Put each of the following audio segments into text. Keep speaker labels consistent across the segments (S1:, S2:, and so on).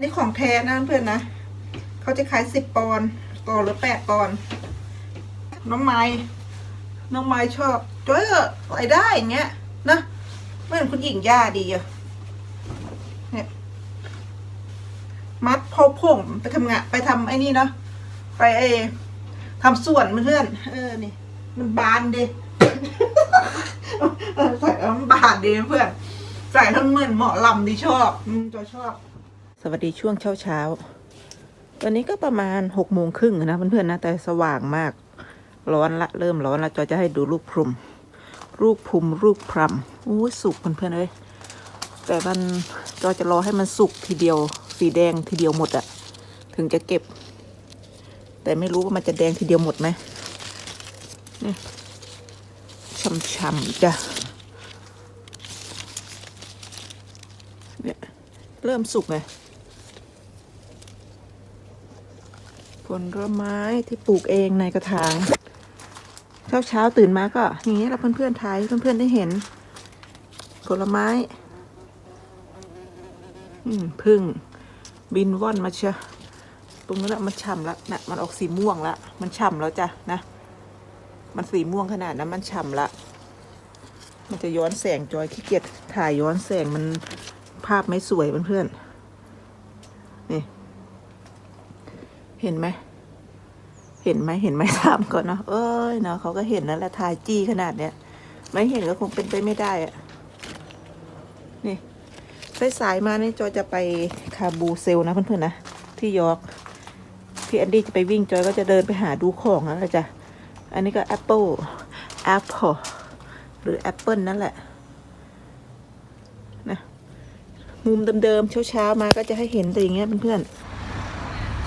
S1: นี่ของแท้นะเพื่อนนะ เขาจะขายสิบปอนด์ต่อหรือแปดปอนด์น้องไม้น้องไม้ชอบจ้อยอะใส่ได้อย่างเงี้ยนะเหมือนคุณหญิงย่าดีอะเนี่ยมัดพอผมไปทำงานไปทำไอ้นี่เนาะไปไอ้ทำส่วนเพื่อนเออนี่ มันบานดิเอใส่แล้วมันบานดีเพื่อนใส่ทั้งเหมือนเหมาะลำดีชอบอืมจอยชอบ สวัสดีช่วงเช้าเช้าๆตอนนี้ก็ประมาณหกโมงครึ่งนะเพื่อนๆนะแต่สว่างมาก ร้อนละเริ่มร้อนละจอยจะให้ดูรูปพรมรูปพรมรูปพรำอู้สุกเพื่อนๆเลยแต่มันจอยจะรอให้มันสุกทีเดียว สีแดงทีเดียวหมดอะถึงจะเก็บ แต่ไม่รู้ว่ามันจะแดงทีเดียวหมดไหมนี่ช่ำๆจ้ะเนี่ยเริ่มสุกไง ผลไม้ที่ปลูกเองในกระถาง เช้าเช้าตื่นมาก็อย่างนี้เราเพื่อนๆถ่ายเพื่อนๆได้เห็น ผลไม้พึ่งบินว่อนมาเชียตรงนั้นน่ะมันฉ่ำแล้วนะมันออกสีม่วงละมันฉ่ำแล้วจ้ะนะ มันสีม่วงขนาดนั้นมันฉ่ำละ มันจะย้อนแสงจอยขี้เกียจถ่ายย้อนแสงมันภาพไม่สวยเพื่อนๆ เห็นไหม เห็นไหมเห็นไหมถามก่อนเนาะ เอ้ยเนาะเขาก็เห็นแล้วแหละถ่ายจี้ขนาดเนี้ย ไม่เห็นก็คงเป็นไปไม่ได้อะนี่สายมานี่จอยจะไปคาบูเซลนะเพื่อนๆนะที่ยอร์กพี่แอนดี้จะไปวิ่งจอยก็จะเดินไปหาดูของนั่นแหละจ้ะ อันนี้ก็แอปเปิลแอปเปิลหรือแอปเปิลนั่นแหละนะมุมเดิมๆเช้าๆมาก็จะให้เห็นแต่อย่างเงี้ยเพื่อนๆ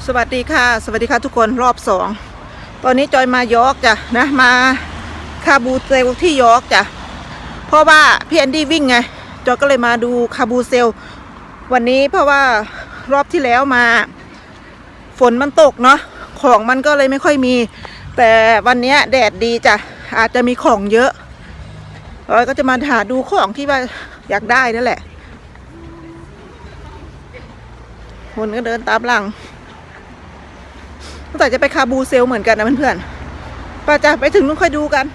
S1: สวัสดีค่ะ สวัสดีค่ะทุกคนรอบสองตอนนี้จอยมายอกจ้ะนะมาคาบูเซลที่ยอกจ้ะเพราะว่าพี่แอนดี้วิ่งไงจอยก็เลยมาดูคาบูเซล วันนี้เพราะว่ารอบที่แล้วมา ฝนมันตกเนาะของมันก็เลยไม่ค่อยมี แต่วันนี้แดดดีจ้ะอาจจะมีของเยอะเราก็จะมาหาดูของที่ว่าอยากได้นั่นแหละคนก็เดินตามหลัง ตั้งแต่จะไปคาบูเซลเหมือนกันนะเพื่อนๆไป้าจะไปถึงนู้นค่อยดูกัน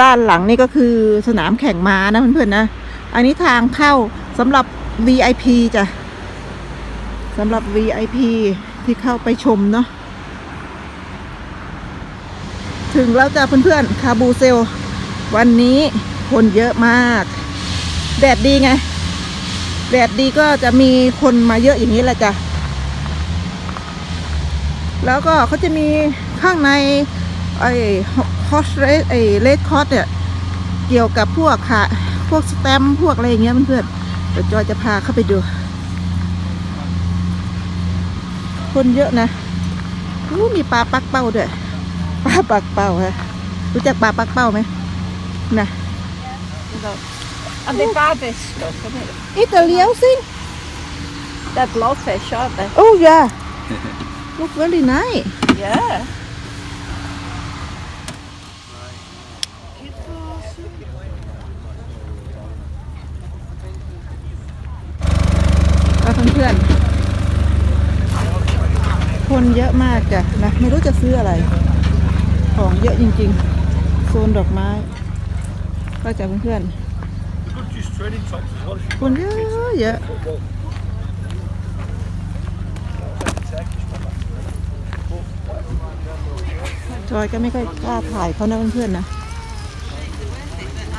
S1: ด้านหลังนี่ก็คือสนามแข่งม้านะเพื่อนๆนะ อันนี้ทางเข้าสำหรับ VIP จ้ะสำหรับ VIP ที่เข้าไปชมเนาะถึงแล้วจ้ะเพื่อนๆคาบูเซล วันนี้คนเยอะมาก แดดดีไง แดดดีก็จะมีคนมาเยอะอย่างนี้แหละจ้ะ แล้วก็เขาจะมีข้างในไอ้คอสเรสไอ้เลดคอสเนี่ย เกี่ยวกับพวกค่ะ พวกสแตมพวกอะไรอย่างเงี้ยเพื่อนๆเดี๋ยวจอยจะพาเข้าไปดู คนเยอะนะอู้มีปลาปักเป้าด้วย ปลาปักเป้าฮะ รู้จักปลาปักเป้าไหมนะ
S2: And the rabbit stuff, isn't it?
S1: อิตาเลียวสิ
S2: They're blowfish, aren't they?
S1: โอ้ยา look very nice
S2: Yeah.
S1: ก็เพื่อนๆคนเยอะมากจ้ะนะไม่รู้จะซื้ออะไร ของเยอะจริงๆ โซนดอกไม้ ก็จะเพื่อน
S3: Good just trading tops as well.
S1: ๆ คนเยอะเยอะจอยก็ไม่ค่อยกล้าถ่ายเขานะเพื่อนๆนะ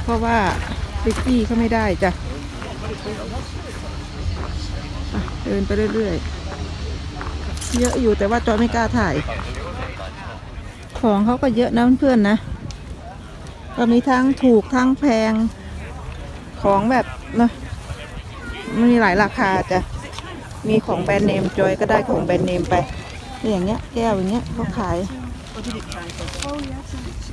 S1: เพราะว่าติกกี้เขาไม่ได้จ้ะเดินไปเรื่อยๆ เยอะอยู่แต่ว่าจอยไม่กล้าถ่าย ของเขาก็เยอะนะเพื่อนๆนะก็มีทั้งถูกทั้งแพง ของแบบนะมันมีหลายราคาจ้ะมีของแบรนด์เนมจอยก็ได้ของแบรนด์เนมไปนี่อย่างเงี้ยแก้วอย่างเงี้ยเขาขาย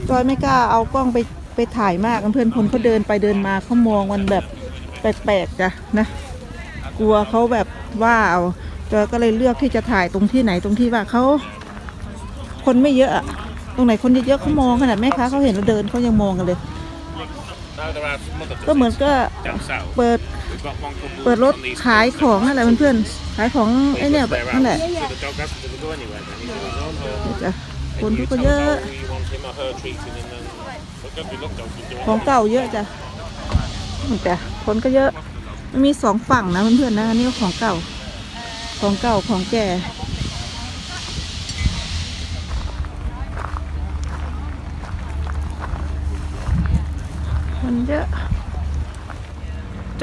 S1: จอยไม่กล้าเอากล้องไปไปถ่ายมากเพื่อนคนเขาเดินไปเดินมาเขามองมันแบบแปลกๆจ้ะนะกลัวเขาแบบว่าเอาจอยก็เลยเลือกที่จะถ่ายตรงที่ไหนตรงที่ว่าเขาคนไม่เยอะตรงไหนคนเยอะๆเขามองขนาดแม่ค้าเขาเห็นเราเดินเขายังมองกันเลย
S4: No, there are some other
S1: ก็เหมือนก็เปิดเปิดรถขายของนั่นแหละเพื่อนๆขายของไอ้เนี่ยนั่นแหละ
S4: คน
S1: ทุกคนเยอะ ของเก่าเยอะจ้ะจ้ะคนก็เยอะมันมีสองฝั่งนะเพื่อนๆนะนี่ของเก่า ของเก่าของแก่ คนเยอะ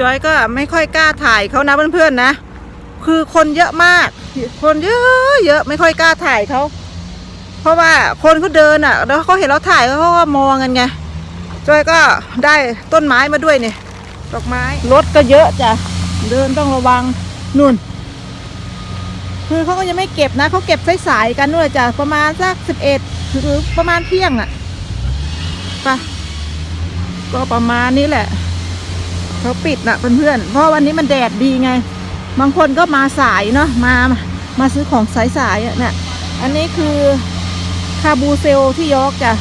S1: จอยก็ไม่ค่อยกล้าถ่ายเขานะเพื่อนๆนะ คือคนเยอะมาก คนเยอะเยอะไม่ค่อยกล้าถ่ายเขา เพราะว่าคนเขาเดินอะ แล้วเขาเห็นเราถ่ายเขาก็มองกันไง จอยก็ได้ต้นไม้มาด้วยเนี่ยดอกไม้ รถก็เยอะจ้ะ เดินต้องระวังนู่น คือเขาก็ยังไม่เก็บนะเขาเก็บสายๆกันด้วยจ้ะ ประมาณสักสิบเอ็ดหรือประมาณเที่ยงอะไปะ ก็ประมาณนี้แหละเขาปิดนะเพื่อนๆเพราะวันนี้มันแดดดีไง บางคนก็มาสายเนาะมามาซื้อของสายๆอะเนี่ย อันนี้คือคาบูเซลที่ยอกจ้ะ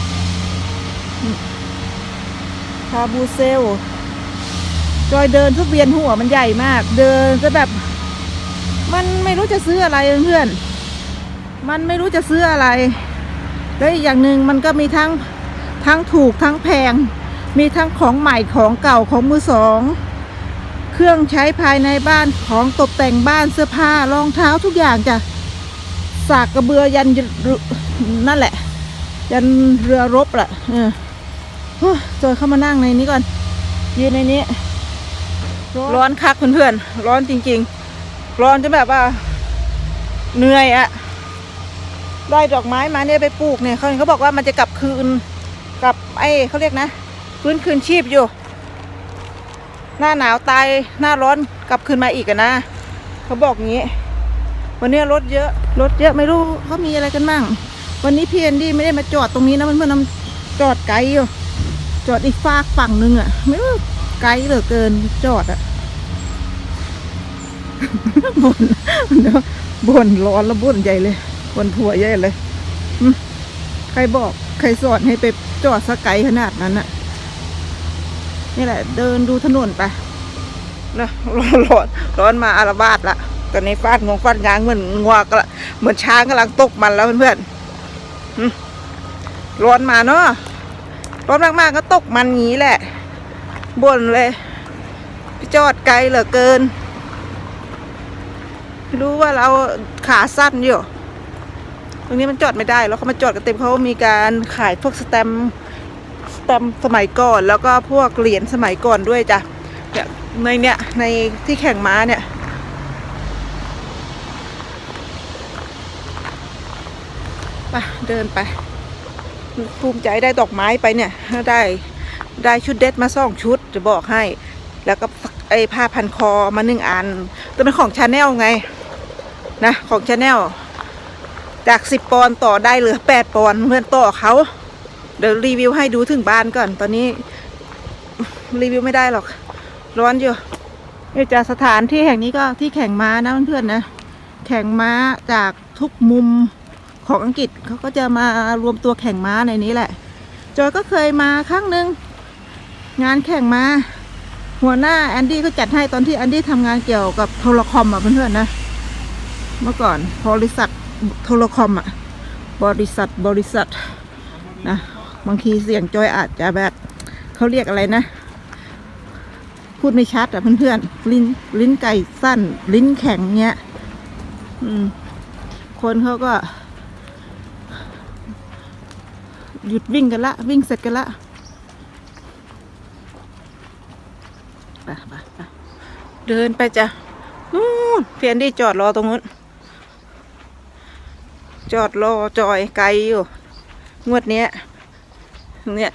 S1: คาบูเซลจอยเดินทุกเวียนหัวมันใหญ่มาก เดินจะแบบ มันไม่รู้จะซื้ออะไรเพื่อน มันไม่รู้จะซื้ออะไร แล้วอีกอย่างหนึ่งมันก็มีทั้งทั้งถูกทั้งแพง มีทั้งของใหม่ของเก่าของมือสอง เครื่องใช้ภายในบ้านของตกแต่งบ้านเสื้อผ้ารองเท้าทุกอย่างจ้ะสากกระเบือยันนั่นแหละ ยันเรือรบแหละเออโอ้ยจอยเข้ามานั่งในนี้ก่อน ยืนในนี้ ร้อนคักเพื่อนๆ ร้อนจริง ๆ ร้อนจนแบบว่า เหนื่อยอะได้ดอกไม้มาเนี่ยไปปลูกเนี่ยเขาเขาบอกว่ามันจะกลับคืน กลับไอ้เขาเรียกนะ ฟื้นคืนชีพอยู่ หน้าหนาวตายหน้าร้อนกลับคืนมาอีกอะนะ เขาบอกงี้ วันนี้รถเยอะ รถเยอะไม่รู้เขามีอะไรกันบ้างวันนี้พี่แอนดี้ไม่ได้มาจอดตรงนี้นะเพื่อนๆนำจอดไกลอยู่ จอดอีกฝากฝั่งหนึ่งอะไม่รู้ไกลเหลือเกินจอดอะบ่นเดี๋ยวบ่นร้อนแล้วบ่นใหญ่เลยบ่นผัวใหญ่เลยใครบอกใครสอนให้ไปจอดสกไกลขนาดนั้นอะ นี่แหละ เดินดูถนนไปนะร้อนร้อนร้อนมาอารวาสละตอนนี้ฟาดงวงฟาดงางเหมือนงวกละเหมือนช้างกำลังตกมันแล้วเพื่อนๆร้อนมาเนาะร้อนมากๆก็ตกมันงี้แหละบ่นเลยจอดไกลเหลือเกิน รู้ว่าเราขาสั้นอยู่ ตรงนี้มันจอดไม่ได้แล้วเขามาจอดกันเต็มเขามีการขายพวกสแตมป์ ตมสมัยก่อนแล้วก็พวกเหรียญสมัยก่อนด้วยจ้ะในเนี่ยในที่แข่งม้าเนี่ยไปเดินไป ภูมิใจได้ดอกไม้ไปเนี่ยได้ได้ชุดเด็ดมาสองชุดจะบอกให้ แล้วก็ไอ้ผ้าพันคอมาหนึ่งอันแต่เป็นของชาแนลไงนะของชาแนลจากสิบปอนด์ต่อได้เหลือแปดปอนเพื่อนต่อเขา เดี๋ยวรีวิวให้ดูถึงบ้านก่อน ตอนนี้ รีวิวไม่ได้หรอก ร้อนอยู่นี่จากสถานที่แห่งนี้ก็ที่แข่งม้านะเพื่อนๆนะ แข่งม้าจากทุกมุมของอังกฤษเขาก็จะมารวมตัวแข่งม้าในนี้แหละ จอยก็เคยมาครั้งหนึ่งงานแข่งม้าหัวหน้าแอนดี้ก็จัดให้ตอนที่แอนดี้ทำงานเกี่ยวกับโทรคอมอะเพื่อนๆนะ เมื่อก่อนบริษัทโทรคอมอะ บริษัทบริษัทนะ บางทีเสียงจอยอาจจะแบบเขาเรียกอะไรนะ พูดไม่ชัดอะเพื่อนๆลิ้นลิ้นไก่สั้น ลิ้นแข็งเงี้ยคนเขาก็ หยุดวิ่งกันละ วิ่งเสร็จกันละไปไปไปเดินไปจ้ะนู่นเพียนดี้จอดรอตรงนู้นจอดรอจอยไกลอยู่ งวดเนี้ย เนี่ย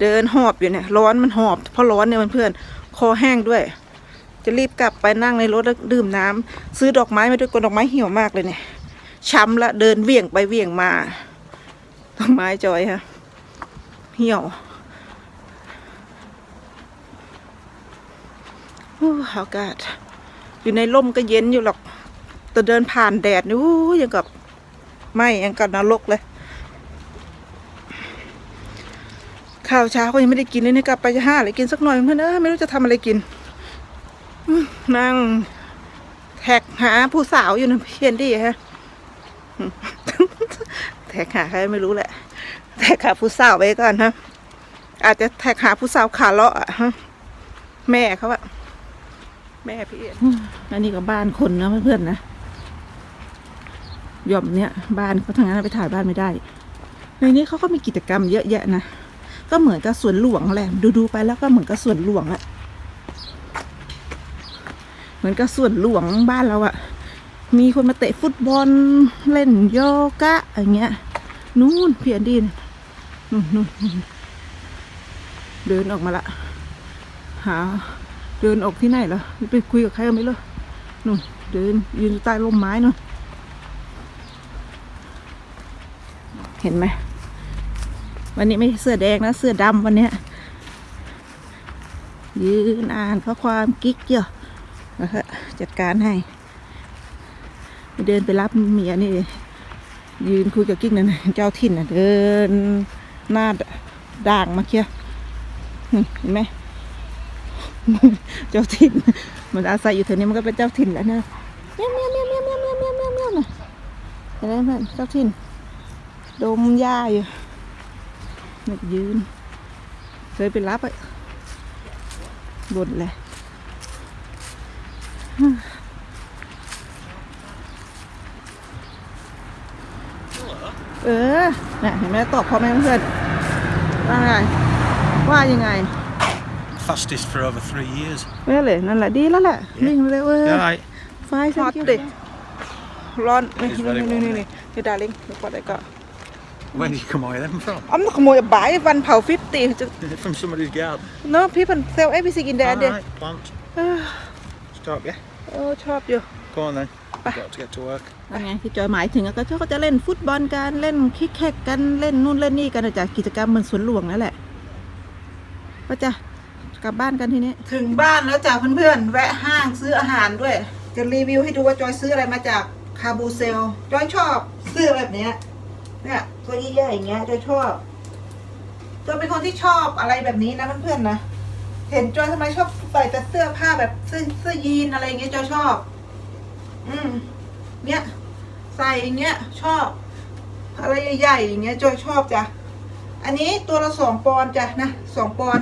S1: เดินหอบอยู่เนี่ย ร้อนมันหอบเพราะร้อนเนี่ยเพื่อนๆคอแห้งด้วย จะรีบกลับไปนั่งในรถแล้วดื่มน้ำซื้อดอกไม้มาด้วยกนดอกไม้เหี่ยวมากเลยเนี่ยช้ำละเดินเวี่ยงไปเวี่ยงมาดอกไม้จอยฮะเหี่ยวโอ้อากาศอยู่ในร่มก็เย็นอยู่หรอกแต่เดินผ่านแดดนี่อู้ยังกับไม่ยังกับนรกเลย ข้าวเช้าก็ยังไม่ได้กินเลยเนี่ยกลับไปจะห้าอะไรกินสักหน่อยเพื่อนเออไม่รู้จะทำอะไรกินนั่งแท็กหาผู้สาวอยู่นะเพียนดีฮะแท็กหาใครไม่รู้แหละ แท็กหาผู้สาวไว้ก่อนฮะอาจจะแท็กหาผู้สาวขาเลาะอะฮะแม่เขาอะแม่พี่เอ็นอันนี้ก็บ้านคนนะเพื่อนๆนะย่อมเนี้ยบ้านเขาทางนั้นไปถ่ายบ้านไม่ได้ ในนี้เขาก็มีกิจกรรมเยอะแยะนะ ก็เหมือนกับสวนหลวงแหละดูดูๆไปแล้วก็เหมือนกับสวนหลวงอะเหมือนกับสวนหลวงบ้านเราอะมีคนมาเตะฟุตบอลเล่นโยคะอย่างเงี้ยนู่นเพียนดินนู่นนู่นเดินออกมาละ หา เดินออกที่ไหนเหรอไปคุยกับใครก็ไม่รู้นู่นเดินยืนใต้ร่มไม้นู่นเห็นไหม วันนี้ไม่เสื้อแดงนะเสื้อดำวันนี้ยืนอ่านข้อความกิ๊กเยอะแล้วก็จัดการให้เดินไปรับเมียนี่ยืนคุยกับกิ๊กนั่นน่เจ้าถิ่นน่ะเดินหน้าด่างมาเคียเห็นไหมเจ้าถิ่นมันอาศัยอยู่แถวนี้มันก็เป็นเจ้าถิ่นแล้วนะเมียวเมียวเมียวเมียวเมียวเมียวเมียวเมียวเมียวนะเห็นไหมเจ้าถิ่นดมหญ้าอยู่ นี่ยืน เคยไปรับอะบ่นเลยเออน่ะเห็นไหมตอบพ่อแม่เพื่อนว่าไงว่ายังไง
S3: Fastest for over three years.
S1: ไม่เลยนั่นแหละดีแล้วแหละวิ่งเร็วเออ
S3: Yeah, right.
S1: ไฟสักติร้อนนี่
S3: It's
S1: นี่
S3: very
S1: นี่
S3: warm.
S1: นี่นี่นี่ดาริงเดี๋ยวก่อนเดี๋ยวก่อน
S3: Where did you come away them from?
S1: อ้อมขโมยบ่ายวันเผาฟิฟตี้จะ
S3: from somebody's garden.
S1: เนาะพี่พันเซลเอฟซีกินแดนเด
S3: Alright, plant. Stop, yeah.
S1: เออชอบอยู่
S3: Go on then. Got to get to work.
S1: นั่นไงที่จอยหมายถึงอะก็เขาก็จะเล่นฟุตบอลกันเล่นคิกแคกกันเล่นนู่นเล่นนี่กันอะจากกิจกรรมเหมือนสวนหลวงนั่นแหละก็จะกลับบ้านกันทีนี้ถึงบ้านแล้วจ้ะเพื่อนๆแวะห้างซื้ออาหารด้วย จะรีวิวให้ดูว่าจอยซื้ออะไรมาจากคาบูเซลจอยชอบเสื้อแบบเนี้ย เนี่ย ตัวใหญ่ๆอย่างเงี้ยจอยชอบจอยเป็นคนที่ชอบอะไรแบบนี้นะเพื่อนๆนะเห็นจอยทำไมชอบใส่แต่เสื้อผ้าแบบเสื้อเสื้อยีนอะไรอย่างเงี้ยจอยชอบ อืม เนี่ย ใส่อย่างเงี้ย ชอบ อะไรใหญ่ๆอย่างเงี้ยจอยชอบจ้ะอันนี้ตัวละสองปอนจ้ะนะสองปอน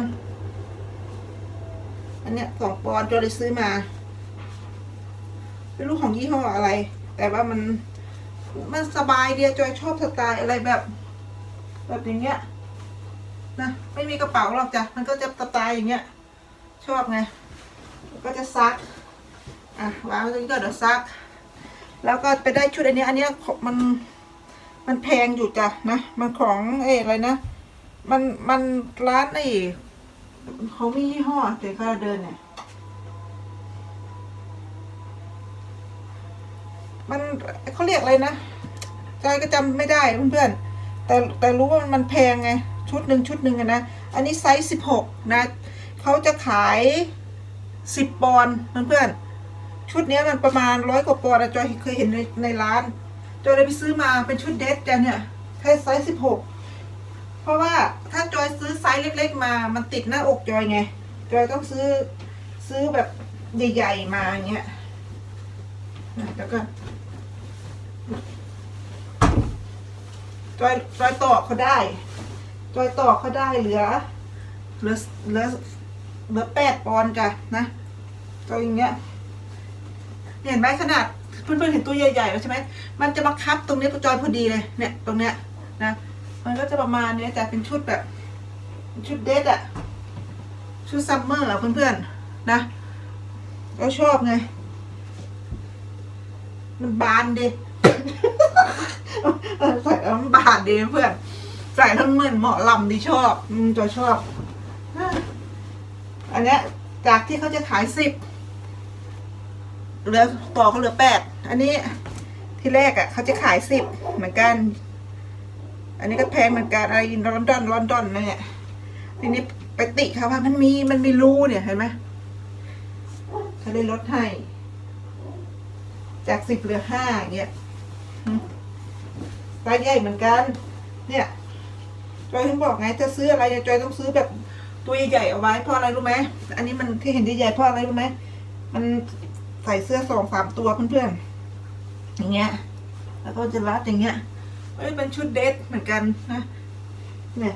S1: อันเนี้ยสองปอนจอยเลยซื้อมาไม่รู้ของยี่ห้ออะไร แต่ว่ามัน มันสบายเดีอะจอยชอบสไตล์อะไรแบบ แบบอย่างเงี้ยนะไม่มีกระเป๋าหรอกจ้ะมันก็จะสไตล์อย่างเงี้ย ชอบไงก็จะซักอะวางไว้ตรงนี้ก็เดี๋ยวซัก แล้วก็ไปได้ชุดอันนี้ อันเนี้ยของมันมันแพงอยู่จ้ะนะมันของเอออะไรนะมันมันร้านไอ้เขามียี่ห้อเดี๋ยวเขาเดินเนี่ย มันเขาเรียกอะไรนะจอยก็จำไม่ได้เพื่อนๆแต่แต่รู้ว่ามันแพงไงชุดหนึ่งชุดหนึ่งนะ อันนี้ไซส์สิบหกนะเขาจะขายสิบปอนด์เพื่อนๆชุดนี้มันประมาณร้อยกว่าปอนด์อะจอยเคยเห็นในในร้านจอยเลยไปซื้อมาเป็นชุดเดทจ้ะเนี่ยแค่ไซส์สิบหกเพราะว่าถ้าจอยซื้อไซส์เล็ก ๆ มา มันติดหน้าอกจอยไง จอยต้องซื้อซื้อแบบใหญ่ๆมาอย่างเงี้ยนะแล้วก็ จอยจอยต่อเขาได้ จอยต่อเขาได้เหลือ เหลือเหลือเหลือแปดปอนด์จ้ะนะจอยอย่างเงี้ยเห็นไหมขนาดเพื่อนๆเห็นตัวใหญ่ๆแล้วใช่ไหมมันจะมาคับตรงนี้จอยพอดีเลย เนี่ยตรงเนี้ยนะมันก็จะประมาณเนี้ยแต่เป็นชุดแบบชุดเดทอะชุดซัมเมอร์อะเพื่อนๆนะก็ชอบไง มันบานดิเออ ใส่แล้วมันบานดีเพื่อนใส่ทั้งเหมือนเหมาะลำดีชอบอืมจอยชอบ อันเนี้ย จากที่เขาจะขายสิบเหลือต่อเขาเหลือแปดอันนี้ที่แรกอะ่ะเขาจะขายสิบเหมือนกัน อันนี้ก็แพงเหมือนกันอะไรลอนดอนลอนดอนนั่นแหละทีนี้ไปติเขาว่ามันมีมันมีรูเนี่ยเห็นไหมเขาเลยลดให้ จากสิบเหลือห้าอย่างเงี้ย อืมไซส์ใหญ่เหมือนกัน เนี่ยจอยถึงบอกไงจะซื้ออะไรจอยต้องซื้อแบบตัวใหญ่เอาไว้เพราะอะไรรู้ไหมอันนี้มันที่เห็นใหญ่เพราะอะไรรู้ไหมมันใส่เสื้อสองสามตัวเพื่อนๆอย่างเงี้ย แล้วก็จะรัดอย่างเงี้ยเอ้ยเป็นชุดเดทเหมือนกันนะเนี่ย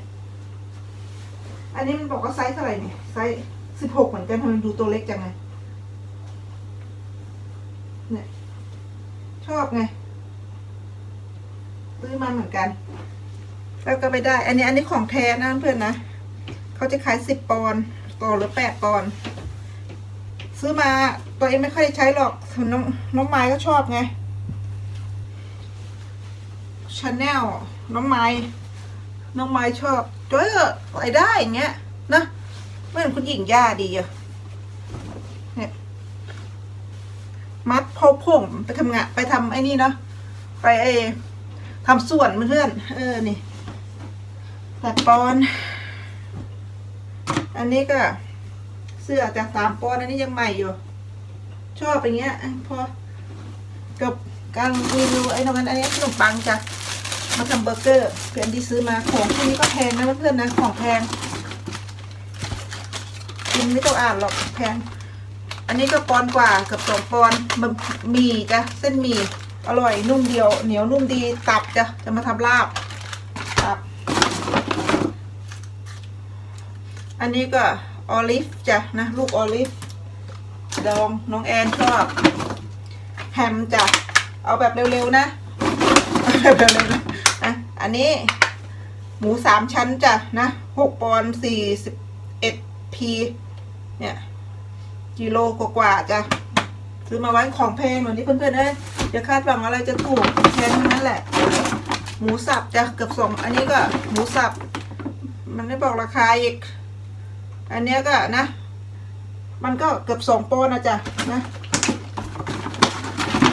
S1: อันนี้มันบอกว่าไซส์เท่าไหร่เนี่ยไซส์สิบหกเหมือนกันทำไมดูตัวเล็กจังไงเนี่ยชอบไง ซื้อมาเหมือนกัน แล้วก็ไปได้ อันนี้อันนี้ของแท้นะเพื่อนนะเขาจะขายสิบปอนด์ต่อหรือแปดปอนด์ซื้อมาตัวเองไม่ค่อยใช้หรอกน้องน้องไม้ก็ชอบไงชาแนลน้องไม้น้องไม้ชอบจ้อยก็ใส่ได้อย่างเงี้ยนะไม่เหมือนคุณหญิงย่าดีอะเนี่ยมัดพอผมไปทำงานไปทำไอ้นี่เนาะไปไอ ทำส่วนเพื่อนเออนี่แปดปอน อันนี้ก็เสื้อจากสามปอนอันนี้ยังใหม่อยู่ ชอบอย่างเงี้ยพอกับการรีวิวไอ้ตรงนั้นอันนี้ขนมปังจ้ะมาทำเบอร์เกอร์เพื่อนที่ซื้อมาของพวกนี้ก็แพงนะเพื่อนๆนะของแพงกินไม่ต้องอ่านหรอกแพงอันนี้ก็ปอนกว่ากือบสองปอนบะหมี่จ้ะเส้นหมี่ อร่อยนุ่มเดียวเหนียวนุ่มดีตับจ้ะจะมาทำลาบตับ อันนี้ก็ออลิฟจ้ะนะลูกออลิฟดองน้องแอนชอบแฮมจ้ะเอาแบบเร็วๆนะเอาแบบเร็วๆนะอะอันนี้หมูสามชั้นจ้ะนะหกปอนด์สี่สิบเอ็ดพีเนี่ยกิโลกว่าๆจ้ะซื้อมาไว้ของแพงเหมือนที่เพื่อนๆเอ้ย อย่าคาดหวังอะไรจะถูกแพงทั้งนั้นแหละ หมูสับจะเกือบสองอันนี้ก็หมูสับ มันไม่บอกราคาอีก อันนี้ก็นะ มันก็เกือบสองปอนนะจ๊ะนะ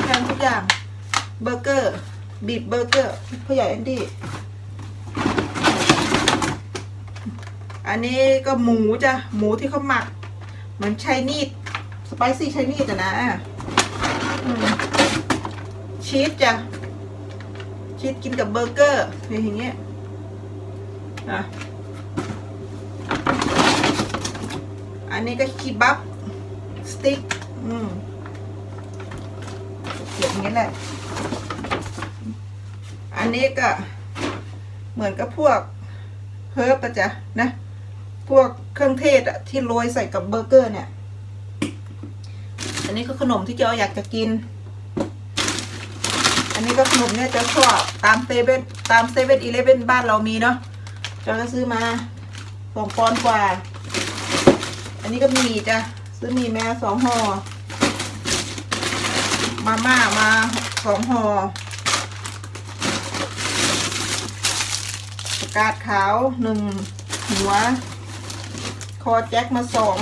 S1: แพงทุกอย่างเบอร์เกอร์บีบเบอร์เกอร์ผู้ใหญ่แอนดี้อันนี้ก็หมูจ้ะหมูที่เขาหมัก เหมือนไชนีดสไปซี่ไชนีดอะนะอืม ชีสจ้ะ ชีสกินกับเบอร์เกอร์อย่างเงี้ยอะอันนี้ก็คีบับสติ๊ก อืมเขียนอย่างนี้แหละ อันนี้ก็เหมือนกับพวกเฮิร์บอะจ๊ะนะ พวกเครื่องเทศอะที่โรยใส่กับเบอร์เกอร์เนี่ย อันนี้ก็ขนมที่เจ้าอยากจะกิน นนี้ก็ขนมเนี่ยจะชอบตามเซเว่นตามเซเว่นอีเลฟเว่นบ้านเรามีเนาะเจ้าก็ซื้อมาสองปอนกว่า อันนี้ก็มีจ้ะซื้อมีแม่สองห่อมาม่ามาสองห่อประกาศขาวหนึ่งหัว คอแจ็คมาสอง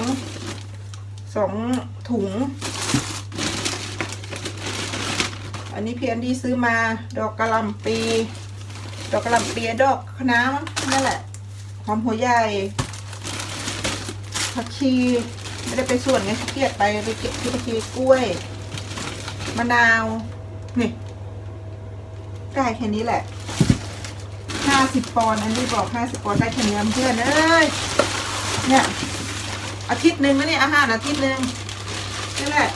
S1: สองถุง อันนี้เพียนดีซื้อมาดอกกระลำปี ดอกกระลำปีดอกคะน้ามั้งนั่นแหละหอมหัวใหญ่ผักชีไม่ได้ไปส่วนไงขี้เกียจไปไปเก็บที่ผักชีกล้วย มะนาวนี่ได้แค่นี้แหละห้าสิบปอนด์อันนี้บอกห้าสิบปอนด์ได้แค่นี้เพื่อนเอ้ยเนี่ยอาทิตย์หนึ่งนะเนี่ยอาหารอาทิตย์หนึ่งนี่แหละ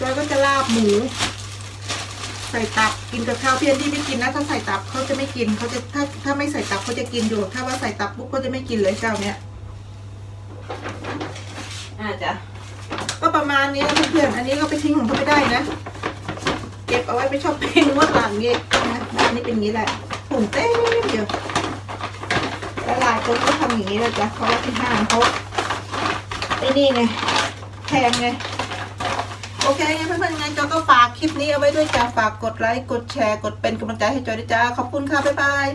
S1: จอยก็จะลาบหมู ใส่ตับกินกับข้าวเพียนที่ไม่กินนะถ้าใส่ตับเขาจะไม่กินเขาจะถ้าถ้าไม่ใส่ตับเขาจะกินอยู่ ถ้าว่าใส่ตับปุ๊บเขาจะไม่กินเลยเจ้าเนี้ยอ่าจ้ะก็ประมาณนี้นะเพื่อนๆอันนี้ก็ไปทิ้งของเขาไม่ได้นะ เก็บเอาไว้ไปชอบเพลงงวดหลังนี้นะอันนี้เป็นอย่างนี้แหละถุงเต้เดียวแล้วหลายคนก็ทำอย่างนี้แหละจ้ะเพราะว่าที่ห้างเขาไอ้นี่ไงแพงไงโอเคงั้นเพื่อนๆงั้นจอยก็ฝาก คลิปนี้เอาไว้ด้วยจ้าฝากกดไลค์ กดแชร์ กดเป็นกำลังใจให้จอยด้วยจ้า ขอบคุณค่ะ บ๊ายบาย